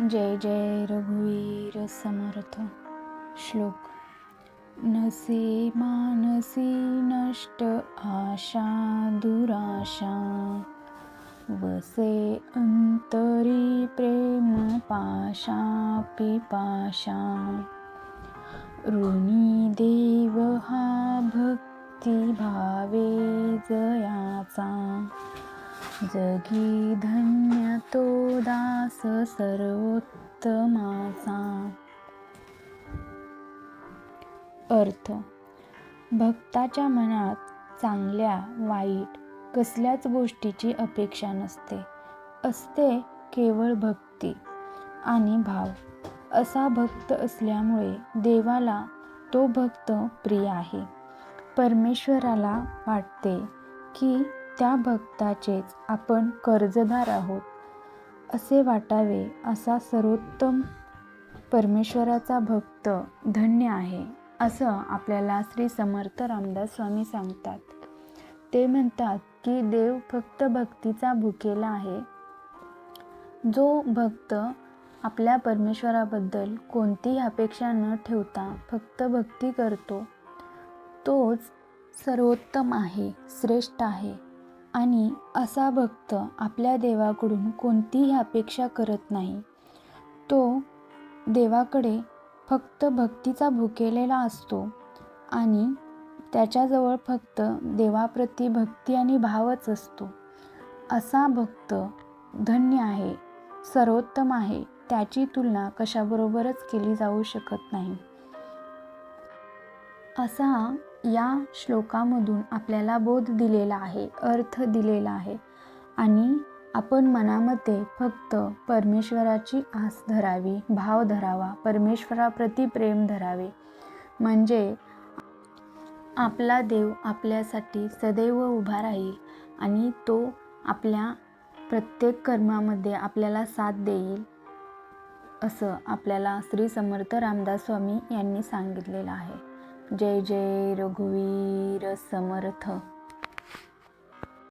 जय जय रघुवीर समर्थ श्लोक. नसे मानसी नष्ट आशा दुराशा वसे अंतरी प्रेम पाशा पिपाशा. ऋणी देव हा भक्ती भावे जयाचा जगी धन्य तो दास सर्वोत्तमाचा. अर्थ. भक्ताच्या मनात चांगल्या वाईट कसल्याच गोष्टीची अपेक्षा नसते. असते केवळ भक्ती आणि भाव. असा भक्त असल्यामुळे देवाला तो भक्त प्रिय आहे. परमेश्वराला वाटते की त्या भक्ताचेच आपण कर्जदार आहोत असे वाटावे असा सर्वोत्तम परमेश्वराचा भक्त धन्य आहे असं आपल्याला श्री समर्थ रामदास स्वामी सांगतात. ते म्हणतात की देव फक्त भक्तीचा भुकेला आहे. जो भक्त आपल्या परमेश्वराबद्दल कोणतीही अपेक्षा न ठेवता फक्त भक्ती करतो तोच सर्वोत्तम आहे श्रेष्ठ आहे. आणि असा भक्त आपल्या देवाकडून कोणतीही अपेक्षा करत नाही. तो देवाकडे फक्त भक्तीचा भुकेलेला असतो आणि त्याच्याजवळ फक्त देवाप्रती भक्ती आणि भावच असतो. असा भक्त धन्य आहे सर्वोत्तम आहे त्याची तुलना कशाबरोबरच केली जाऊ शकत नाही. असा या श्लोकामधून आपल्याला बोध दिलेला आहे अर्थ दिलेला आहे. आणि आपण मनामध्ये फक्त परमेश्वराची आस धरावी भाव धरावा परमेश्वराप्रती प्रेम धरावे. म्हणजे आपला देव आपल्यासाठी सदैव उभा राहील आणि तो आपल्या प्रत्येक कर्मामध्ये आपल्याला साथ देईल असं आपल्याला श्री समर्थ रामदास स्वामी यांनी सांगितलेलं आहे. जय जय रघुवीर समर्थ.